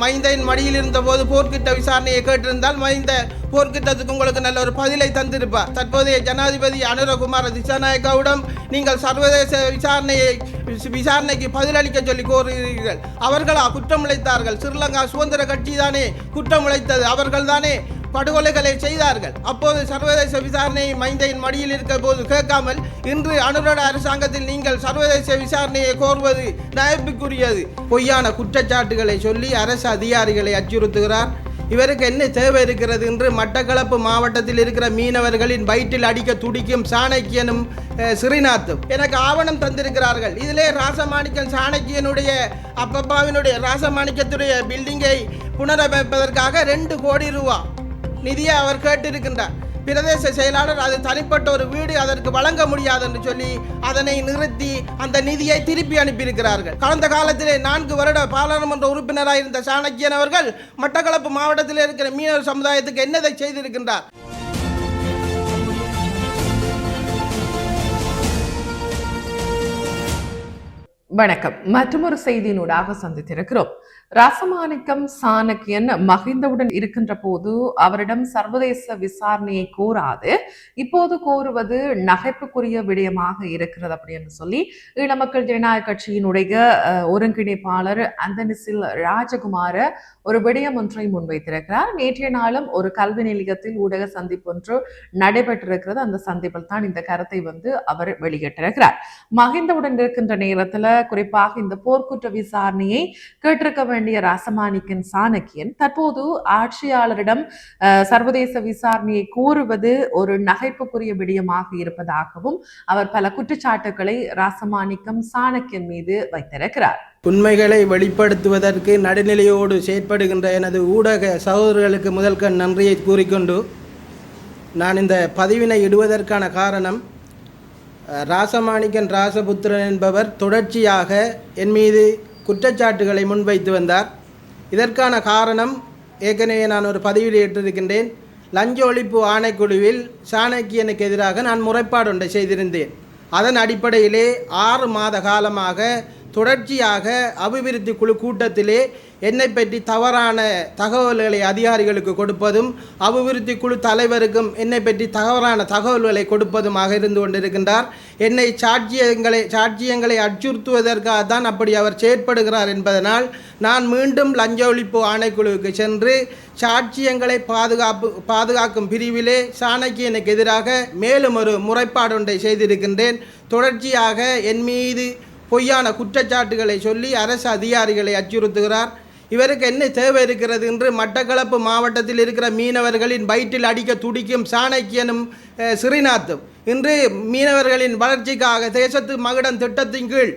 மைந்தன் மடியில் இருந்தபோது போர்க்கிட்ட விசாரணையை கேட்டிருந்தால் மைந்த போர்க்கிட்டத்துக்கு உங்களுக்கு நல்ல ஒரு பதிலை தந்திருப்பார். தற்போதைய ஜனாதிபதி அனுரகுமார திசாநாயக்காவிடம் நீங்கள் சர்வதேச விசாரணையை விசாரணைக்கு பதிலளிக்க சொல்லி கோருகிறீர்கள். அவர்களா குற்றம் இழைத்தார்கள் ஸ்ரீலங்கா சுதந்திர கட்சி தானே குற்றம் இழைத்தது அவர்கள் தானே படுகொலைகளை செய்தார்கள். அப்போது சர்வதேச விசாரணையை மைந்தையின் மடியில் இருக்க போது கேட்காமல் இன்று அனுரட அரசாங்கத்தில் நீங்கள் சர்வதேச விசாரணையை கோருவது நயப்புக்குரியது பொய்யான குற்றச்சாட்டுகளை சொல்லி அரசு அதிகாரிகளை அச்சுறுத்துகிறார். இவருக்கு என்ன தேவை இருக்கிறது என்று மட்டக்களப்பு மாவட்டத்தில் இருக்கிற மீனவர்களின் வயிற்றில் அடிக்க துடிக்கும் சாணக்கியனும் சிறிநாத்தும் எனக்கு ஆவணம் தந்திருக்கிறார்கள். இதிலே ராசமாணிக்கம் சாணக்கியனுடைய அப்பப்பாவினுடைய ராசமாணிக்கத்துடைய பில்டிங்கை புனரமைப்பதற்காக ரெண்டு கோடி ரூபா நிதியை அவர் கேட்டிருக்கின்றார். பிரதேச செயலாளர் அது தனிப்பட்ட ஒரு வீடு அதற்கு வழங்க முடியாது என்று சொல்லி அதனை நிறுத்தி அந்த நிதியை திருப்பி அனுப்பியிருக்கிறார்கள். கடந்த காலத்திலே நான்கு வருட பாராளுமன்ற உறுப்பினராக இருந்த சாணக்கியன் அவர்கள் மட்டக்களப்பு மாவட்டத்தில் இருக்கிற மீனவர் சமுதாயத்துக்கு என்னதை செய்திருக்கின்றார்? வணக்கம். மற்றொரு செய்தியினூடாக சந்தித்திருக்கிறோம். ரசமாணிக்கம் சாணக்கியன் மகிந்தவுடன் இருக்கின்ற போது அவரிடம் சர்வதேச விசாரணையை கோராது. இப்போது கோருவது நகைப்புக்குரிய விடயமாக இருக்கிறது அப்படின்னு சொல்லி ஈழமக்கள் ஜனநாயக கட்சியினுடைய ஒருங்கிணைப்பாளர் அந்தனிசில் ராஜகுமார ஒரு விடயம் ஒன்றை முன்வைத்திருக்கிறார். நேற்றைய நாளும் ஒரு கல்வி நிலையத்தில் ஊடக சந்திப்பு ஒன்று நடைபெற்றிருக்கிறது. அந்த சந்திப்பில் தான் இந்த கருத்தை வந்து அவர் வெளியிட்டிருக்கிறார். மகிந்தவுடன் இருக்கின்ற நேரத்தில் குறிப்பாக இந்த போர்க்குற்ற விசாரணையை கேட்டிருக்க வேண்டும் வேண்டிய ராசமாணிக்கன் சாணக்கியன் தற்போது ஆட்சியாளரிடம் சர்வதேச விசாரணையை கோருவது ஒரு நகைப்புக்குரிய விடயமாக இருப்பதாகவும் அவர் பல குற்றச்சாட்டுக்களை ராசமாணிக்கம் சாணக்கியன் மீது வைத்திருக்கிறார். உண்மைகளை வெளிப்படுத்துவதற்கு நடுநிலையோடு செயற்படுகின்ற எனது ஊடக சகோதரர்களுக்கு முதல்கண் நன்றியை கூறிக்கொண்டு நான் இந்த பதிவினை இடுவதற்கான காரணம் ராசமாணிக்கன் ராசபுத்திரன் என்பவர் தொடர்ச்சியாக என் மீது குற்றச்சாட்டுகளை முன்வைத்து வந்தார். இதற்கான காரணம் ஏற்கனவே நான் ஒரு பதிவில் ஏற்றிருக்கின்றேன். லஞ்ச ஒழிப்பு ஆணைக்குழுவில் சாணக்கியனுக்கு எதிராக நான் முறைப்பாடு ஒன்றை செய்திருந்தேன். அதன் அடிப்படையிலே ஆறு மாத காலமாக தொடர்ச்சியாக அபிவிருத்தி குழு கூட்டத்திலே என்னை பற்றி தவறான தகவல்களை அதிகாரிகளுக்கு கொடுப்பதும் அபிவிருத்தி குழு தலைவருக்கும் என்னை பற்றி தவறான தகவல்களை கொடுப்பதுமாக இருந்து கொண்டிருக்கின்றார். என்னை சாட்சியங்களை சாட்சியங்களை அச்சுறுத்துவதற்காக தான் அப்படி அவர் செயற்படுகிறார் என்பதனால் நான் மீண்டும் லஞ்ச ஒழிப்பு ஆணைக்குழுவுக்கு சென்று சாட்சியங்களை பாதுகாப்பு பாதுகாக்கும் பிரிவிலே சாணக்கியனுக்கு எதிராக மேலும் ஒரு முறைப்பாடு ஒன்றை செய்திருக்கின்றேன். தொடர்ச்சியாக என் மீது பொய்யான குற்றச்சாட்டுகளை சொல்லி அரசு அதிகாரிகளை அச்சுறுத்துகிறார். இவருக்கு என்ன தேவை இருக்கிறது என்று மட்டக்களப்பு மாவட்டத்தில் இருக்கிற மீனவர்களின் வயிற்றில் அடிக்க துடிக்கும் சாணக்கியனும் சிறிநாத்தும். ஸ்ரீநாத்தும் இன்று மீனவர்களின் வளர்ச்சிக்காக தேசத்து மகுடம் திட்டத்தின் கீழ்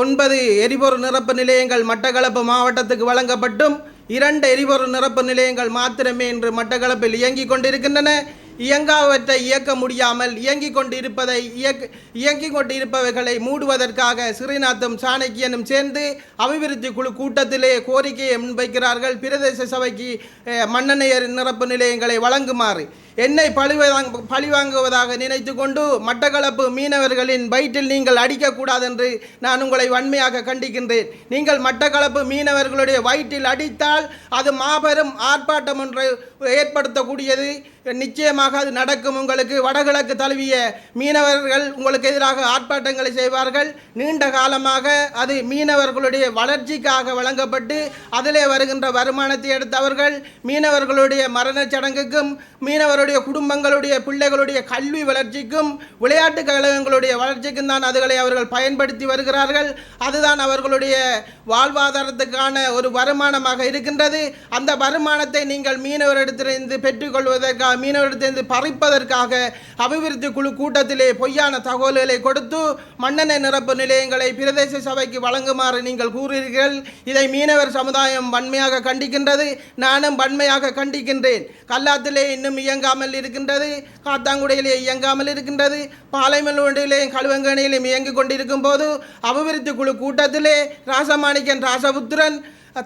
ஒன்பது எரிபொருள் நிரப்பு நிலையங்கள் மட்டக்களப்பு மாவட்டத்துக்கு வழங்கப்பட்டும். இரண்டு எரிபொருள் நிரப்பு நிலையங்கள் மாத்திரமே இன்று மட்டக்களப்பில் இயங்கிக் கொண்டிருக்கின்றன. இயங்காவற்றை இயக்க முடியாமல் இயங்கிக் கொண்டிருப்பதை இயக்க இயங்கிக் கொண்டிருப்பவர்களை மூடுவதற்காக ஸ்ரீநாத்தும் சாணக்கியனும் சேர்ந்து அபிவிருத்தி குழு கூட்டத்திலே கோரிக்கையை முன்வைக்கிறார்கள். பிரதேச சபைக்கு அஹ், மண்ணெண்ணெய் நிரப்பு நிலையங்களை வழங்குமாறு. என்னை பழிவாங்க பழிவாங்குவதாக நினைத்து கொண்டு மட்டக்களப்பு மீனவர்களின் வயிற்றில் நீங்கள் அடிக்கக்கூடாது என்று நான் உங்களை வன்மையாக கண்டிக்கின்றேன். நீங்கள் மட்டக்களப்பு மீனவர்களுடைய வயிற்றில் அடித்தால் அது மாபெரும் ஆர்ப்பாட்டம் ஒன்றை ஏற்படுத்தக்கூடியது. நிச்சயமாக அது நடக்கும். உங்களுக்கு வடகிழக்கு தழுவிய மீனவர்கள் உங்களுக்கு எதிராக ஆர்ப்பாட்டங்களை செய்வார்கள். நீண்ட காலமாக அது மீனவர்களுடைய வளர்ச்சிக்காக வழங்கப்பட்டு அதிலே வருகின்ற வருமானத்தை எடுத்தவர்கள் மீனவர்களுடைய மரணச் சடங்குக்கும் மீனவர்கள் அவர்களுடைய குடும்பங்களுடைய பிள்ளைகளுடைய கல்வி வளர்ச்சிக்கும் விளையாட்டு கழகங்களுடைய வளர்ச்சிக்கும் தான் அதுகளை அவர்கள் பயன்படுத்தி வருகிறார்கள். அதுதான் அவர்களுடைய வாழ்வாதாரத்துக்கான ஒரு வருமானமாக இருக்கின்றது. அந்த வருமானத்தை நீங்கள் மீனவரிடத்திலிருந்து பெற்றுக்கொள்வதற்காக மீனவரிடத்திலிருந்து பறிப்பதற்காக அபிவிருத்தி குழு கூட்டத்திலே பொய்யான தகவல்களை கொடுத்து மண்ணெண்ணெய் நிரப்பு நிலையங்களை பிரதேச சபைக்கு வழங்குமாறு நீங்கள் கூறுகிறீர்கள். இதை மீனவர் சமுதாயம் வன்மையாக கண்டிக்கின்றது. நானும் வன்மையாக கண்டிக்கின்றேன். கல்லாத்திலே இன்னும் இயங்காமல் இருக்கின்றது காத்தாங்குடியிலே இயங்காமல் இருக்கின்றது பாலைமலுண்டிலேயும் கழுவங்கணியிலும் இயங்கிக் கொண்டிருக்கும் போது அபிவிருத்தி குழு கூட்டத்திலே ராசமாணிக்கன் ராசபுத்திரன்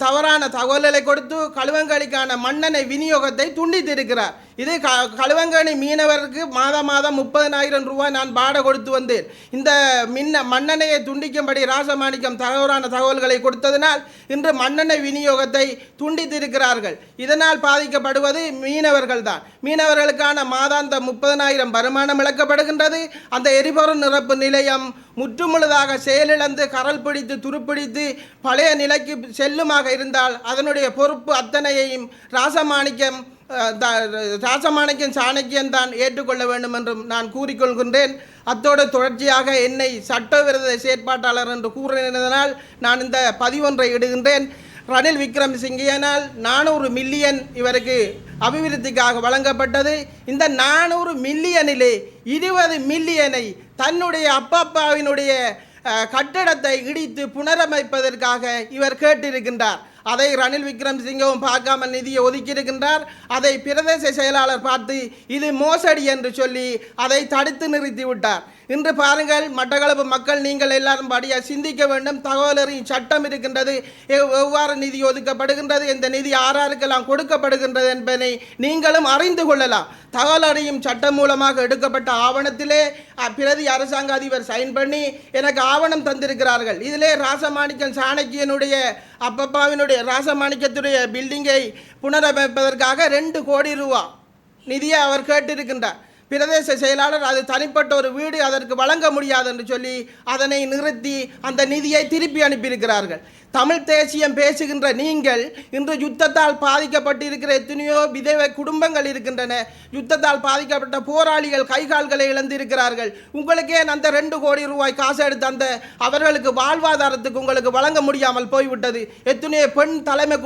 தவறான தகவல்களை கொடுத்து கழுவங்களிக்கான மன்னனை விநியோகத்தை துண்டித்திருக்கிறார். இது க களுவங்கணி மீனவருக்கு மாதம் மாதம் முப்பதனாயிரம் ரூபாய் நான் பாட கொடுத்து வந்தேன். இந்த மின்ன மண்ணெண்ணெயை துண்டிக்கும்படி ராசமாணிக்கம் தகவலான தகவல்களை கொடுத்ததினால் இன்று மண்ணெண்ணெய் விநியோகத்தை துண்டித்திருக்கிறார்கள். இதனால் பாதிக்கப்படுவது மீனவர்கள் தான். மீனவர்களுக்கான மாதாந்த முப்பதனாயிரம் வருமானம் இழக்கப்படுகின்றது. அந்த எரிபொருள் நிரப்பு நிலையம் முற்றுமுழுதாக செயலிழந்து கரல் பிடித்து துருப்பிடித்து பழைய நிலைக்கு செல்லுமாக இருந்தால் அதனுடைய பொறுப்பு அத்தனையையும் ராசமாணிக்கம் ராசமாணிக்கம் சாணக்கியன் தான் ஏற்றுக்கொள்ள வேண்டும் என்றும் நான் கூறிக்கொள்கின்றேன். அத்தோடு தொடர்ச்சியாக என்னை சட்டவிரோத செயற்பாட்டாளர் என்று கூறினதனால் நான் இந்த பதிவொன்றை இடுகின்றேன். ரணில் விக்ரமசிங்கனால் நானூறு மில்லியன் இவருக்கு அபிவிருத்திக்காக வழங்கப்பட்டது. இந்த நானூறு மில்லியனிலே இருபது மில்லியனை தன்னுடைய அப்பப்பாவினுடைய கட்டடத்தை இடித்து புனரமைப்பதற்காக இவர் கேட்டிருக்கின்றார். அதை ரணில் விக்ரமசிங்கவும் பார்க்காமல் நிதியை ஒதுக்கியிருக்கின்றார். அதை பிரதேச செயலாளர் பார்த்து இது மோசடி என்று சொல்லி அதை தடுத்து நிறுத்திவிட்டார். இன்று பாருங்கள் மட்டக்களப்பு மக்கள் நீங்கள் எல்லாரும் படியாக சிந்திக்க வேண்டும். தகவலறியும் சட்டம் இருக்கின்றது. எவ்வாறு நிதி ஒதுக்கப்படுகின்றது இந்த நிதி ஆறாருக்கெல்லாம் கொடுக்கப்படுகின்றது என்பதை நீங்களும் அறிந்து கொள்ளலாம். தகவல் அறியும் சட்டம் மூலமாக எடுக்கப்பட்ட ஆவணத்திலே பிரதி அரசாங்க அதிபர் சைன் பண்ணி எனக்கு ஆவணம் தந்திருக்கிறார்கள். இதிலே ராசமாணிக்கம் சாணக்கியனுடைய அப்பப்பாவினுடைய ராசமாணிக்கத்துடைய பில்டிங்கை புனரமைப்பதற்காக ரெண்டு கோடி ரூபா நிதியை அவர் கேட்டிருக்கின்றார். பிரதேச செயலாளர் அது தனிப்பட்ட ஒரு வீடு அதற்கு வழங்க முடியாது என்று சொல்லி அதனை நிறுத்தி அந்த நிதியை திருப்பி அனுப்பியிருக்கிறார்கள். தமிழ் தேசியம் பேசுகின்ற நீங்கள் இன்று யுத்தத்தால் பாதிக்கப்பட்டிருக்கிற எத்தனையோ விதவை குடும்பங்கள் இருக்கின்றன. யுத்தத்தால் பாதிக்கப்பட்ட போராளிகள் கைகால்களை இழந்திருக்கிறார்கள். உங்களுக்கே அந்த ரெண்டு கோடி ரூபாய் காசு எடுத்து அந்த அவர்களுக்கு வாழ்வாதாரத்துக்கு உங்களுக்கு வழங்க முடியாமல் போய்விட்டது? எத்தனையோ பெண் தலைமை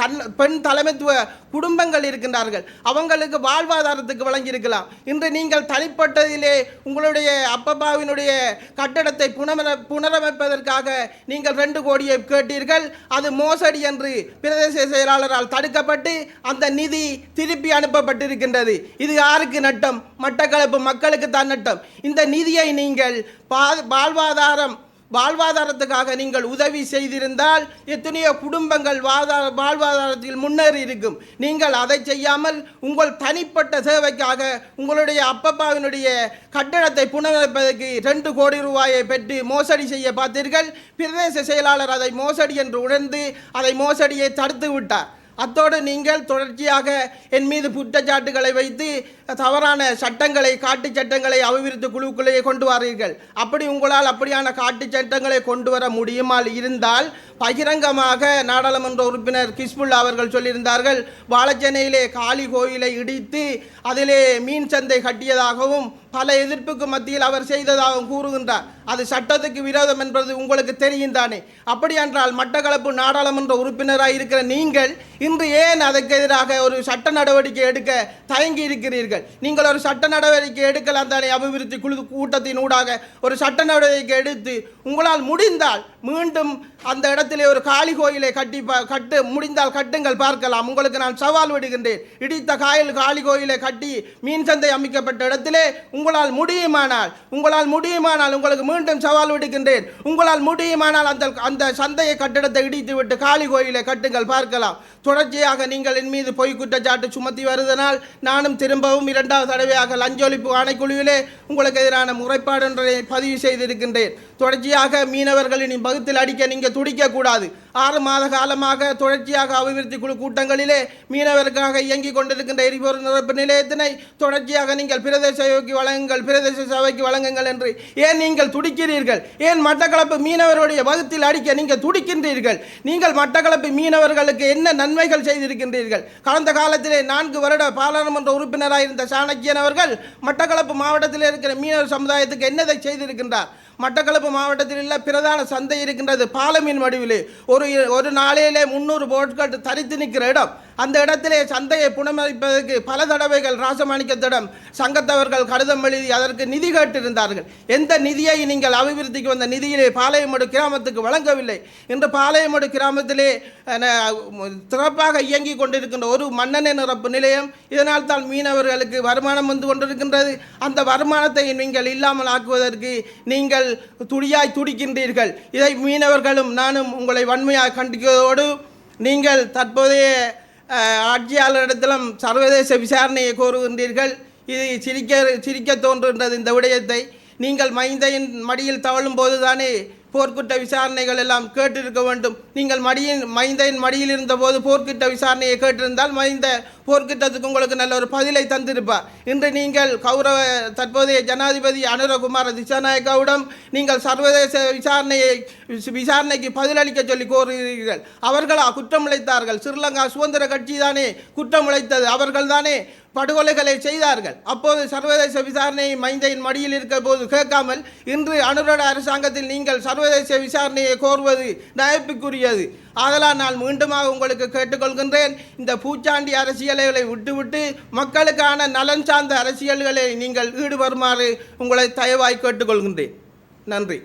தன் பெண் தலைமைத்துவ குடும்பங்கள் இருக்கின்றார்கள். அவங்களுக்கு வாழ்வாதாரத்துக்கு வழங்கியிருக்கலாம். இன்று நீங்கள் தனிப்பட்டதிலே உங்களுடைய அப்பப்பாவினுடைய கட்டடத்தை புனர புனரமைப்பதற்காக நீங்கள் ரெண்டு கோடியை கேட்டீர்கள். அது மோசடி என்று பிரதேச செயலாளரால் தடுக்கப்பட்டு அந்த நிதி திருப்பி அனுப்பப்பட்டிருக்கின்றது. இது யாருக்கு நட்டம்? மட்டக்களப்பு மக்களுக்கு தான் நட்டம். இந்த நிதியை நீங்கள் பா- வாழ்வாதாரம் வாழ்வாதாரத்துக்காக நீங்கள் உதவி செய்திருந்தால் எத்தனையோ குடும்பங்கள் வாதா வாழ்வாதாரத்தில் முன்னேறி இருக்கும். நீங்கள் அதை செய்யாமல் உங்கள் தனிப்பட்ட சேவைக்காக உங்களுடைய அப்பப்பாவினுடைய கட்டடத்தை புனரமைப்பதற்கு ரெண்டு கோடி ரூபாயை பெற்று மோசடி செய்ய பார்த்தீர்கள். பிரதேச செயலாளர் அதை மோசடி என்று உணர்ந்து அதை மோசடியை தடுத்து விட்டார். அத்தோடு நீங்கள் தொடர்ச்சியாக என் மீது குற்றச்சாட்டுகளை வைத்து தவறான சட்டங்களை காட்டு சட்டங்களை அபிவிருத்தி குழுக்குள்ளேயே கொண்டு வாரீர்கள். அப்படி உங்களால் அப்படியான காட்டு சட்டங்களை கொண்டு வர முடியுமால் இருந்தால் பகிரங்கமாக நாடாளுமன்ற உறுப்பினர் கிஸ்புல்லா அவர்கள் சொல்லியிருந்தார்கள் வாழச்சென்னையிலே காளி கோயிலை இடித்து அதிலே மீன் சந்தை கட்டியதாகவும் பல எதிர்ப்புக்கு மத்தியில் அவர் செய்ததாகவும் கூறுகின்றார். அது சட்டத்துக்கு விரோதம் என்பது உங்களுக்கு தெரியும் தானே. அப்படியென்றால் மட்டக்களப்பு நாடாளுமன்ற உறுப்பினராக இருக்கிற நீங்கள் இன்று ஏன் அதற்கு எதிராக ஒரு சட்ட நடவடிக்கை எடுக்க தயங்கி இருக்கிறீர்கள்? நீங்கள் ஒரு சட்ட நடவடிக்கை எடுக்கலாம் தானே அபிவிருத்தி குழு கூட்டத்தின் ஊடாக. ஒரு சட்ட நடவடிக்கை எடுத்து உங்களால் முடிந்தால் மீண்டும் அந்த இடத்திலே ஒரு காளி கோயிலை கட்டி கட்டு முடிந்தால் கட்டுங்கள் பார்க்கலாம். உங்களுக்கு நான் சவால் விடுகின்றேன். இடித்த காயில் காளி கோயிலை கட்டி மீன் சந்தை அமைக்கப்பட்ட இடத்திலே உங்கள் உங்களால் முடியுமானால் உங்களால் முடியுமானால் உங்களுக்கு மீண்டும் சவால் விடுகின்றேன் உங்களால் முடியுமானால் அந்த அந்த சந்தையை கட்டிடத்தை இடித்துவிட்டு காளி கோயிலை கட்டுங்கள் பார்க்கலாம். தொடர்ச்சியாக நீங்கள் என் மீது பொய் குற்றச்சாட்டு சுமத்தி வருவதனால் நானும் திரும்பவும் இரண்டாவது தடவையாக லஞ்ச ஒழிப்பு ஆணைக்குழுவிலே உங்களுக்கு எதிரான முறைப்பாடு ஒன்றை பதிவு செய்திருக்கின்றேன். தொடர்ச்சியாக மீனவர்களின் பகுத்தில் அடிக்க நீங்கள் துடிக்கக்கூடாது. ஆறு மாத காலமாக தொடர்ச்சியாக அபிவிருத்தி குழு கூட்டங்களிலே மீனவருக்காக இயங்கிக் கொண்டிருக்கின்ற எரிபொருள் நிரப்பு நிலையத்தினை தொடர்ச்சியாக நீங்கள் பிரதேச சபைக்கு வழங்குங்கள் பிரதேச சபைக்கு வழங்குங்கள் என்று ஏன் நீங்கள் துடிக்கிறீர்கள்? ஏன் மட்டக்களப்பு மீனவருடைய வகுத்தில் அடிக்க நீங்கள் துடிக்கின்றீர்கள்? நீங்கள் மட்டக்களப்பு மீனவர்களுக்கு என்ன நன்மைகள் செய்திருக்கின்றீர்கள்? கடந்த காலத்திலே நான்கு வருட பாராளுமன்ற உறுப்பினராக இருந்த சாணக்கியன் அவர்கள் மட்டக்களப்பு மாவட்டத்தில் இருக்கிற மீனவர் சமுதாயத்துக்கு என்னதை செய்திருக்கின்றார்? மட்டக்களப்பு மாவட்டத்தில் உள்ள பிரதான சந்தை இருக்கின்றது பாலமீன் வடிவிலே. ஒரு ஒரு நாளையிலே முந்நூறு போட்கள் தரித்து நிற்கிற இடம். அந்த இடத்திலே சந்தையை புனமளிப்பதற்கு பல தடவைகள் ராசமாணிக்கத்திடம் சங்கத்தவர்கள் கடிதம் எழுதி அதற்கு நிதி கேட்டிருந்தார்கள். எந்த நிதியை நீங்கள் அபிவிருத்திக்கு வந்த நிதியிலே பாளையமடு கிராமத்துக்கு வழங்கவில்லை இன்று பாளையமடு கிராமத்திலே சிறப்பாக இயங்கிக் கொண்டிருக்கின்ற ஒரு மண்ணெண்ணெய் நிரப்பு நிலையம் இதனால் தான் மீனவர்களுக்கு வருமானம் வந்து கொண்டிருக்கின்றது. அந்த வருமானத்தை நீங்கள் இல்லாமல் ஆக்குவதற்கு நீங்கள் துடியாய் துடிக்கின்றீர்கள். இதை மீனவர்களும் நானும் உங்களை வன்மையாக கண்டிக்கிறதோடு நீங்கள் தற்போதைய ஆட்சியாளரிடத்திலும் சர்வதேச விசாரணையை கோருகின்றீர்கள். இது சிரிக்க சிரிக்க தோன்றுகின்றது இந்த விடயத்தை. நீங்கள் மைந்தையின் மடியில் தவழும் போதுதானே போர்க்குற்ற விசாரணைகள் எல்லாம் கேட்டிருக்க வேண்டும். நீங்கள் மடியின் மைந்தையின் மடியில் இருந்தபோது போர்க்குற்ற விசாரணையை கேட்டிருந்தால் மைந்த போர்க்கிட்டத்துக்கு உங்களுக்கு நல்ல ஒரு பதிலை தந்திருப்பார். இன்று நீங்கள் கௌரவ தற்போதைய ஜனாதிபதி அனுரகுமார திசாநாயக்காவிடம் நீங்கள் சர்வதேச விசாரணையை விசாரணைக்கு பதிலளிக்க சொல்லி கோருகிறீர்கள். அவர்களா குற்றமுழைத்தார்கள். ஸ்ரீலங்கா சுதந்திர கட்சி தானே குற்றம் இழைத்தது அவர்கள் தானே படுகொலைகளை செய்தார்கள். அப்போது சர்வதேச விசாரணையை மைந்தையின் மடியில் இருக்க போது கேட்காமல் இன்று அனுரட அரசாங்கத்தில் நீங்கள் சர்வதேச விசாரணையை கோருவது நயப்புக்குரியது ஆதலால் நான் மீண்டுமாக உங்களுக்கு கேட்டுக்கொள்கின்றேன். இந்த பூச்சாண்டி அரசியல் அரசியல்களை விட்டுவிட்டு மக்களுக்கான நலன் சார்ந்த அரசியல்களை நீங்கள் ஈடுபடுமாறு உங்களை தயவாய் கேட்டுக்கொள்கின்றேன். நன்றி.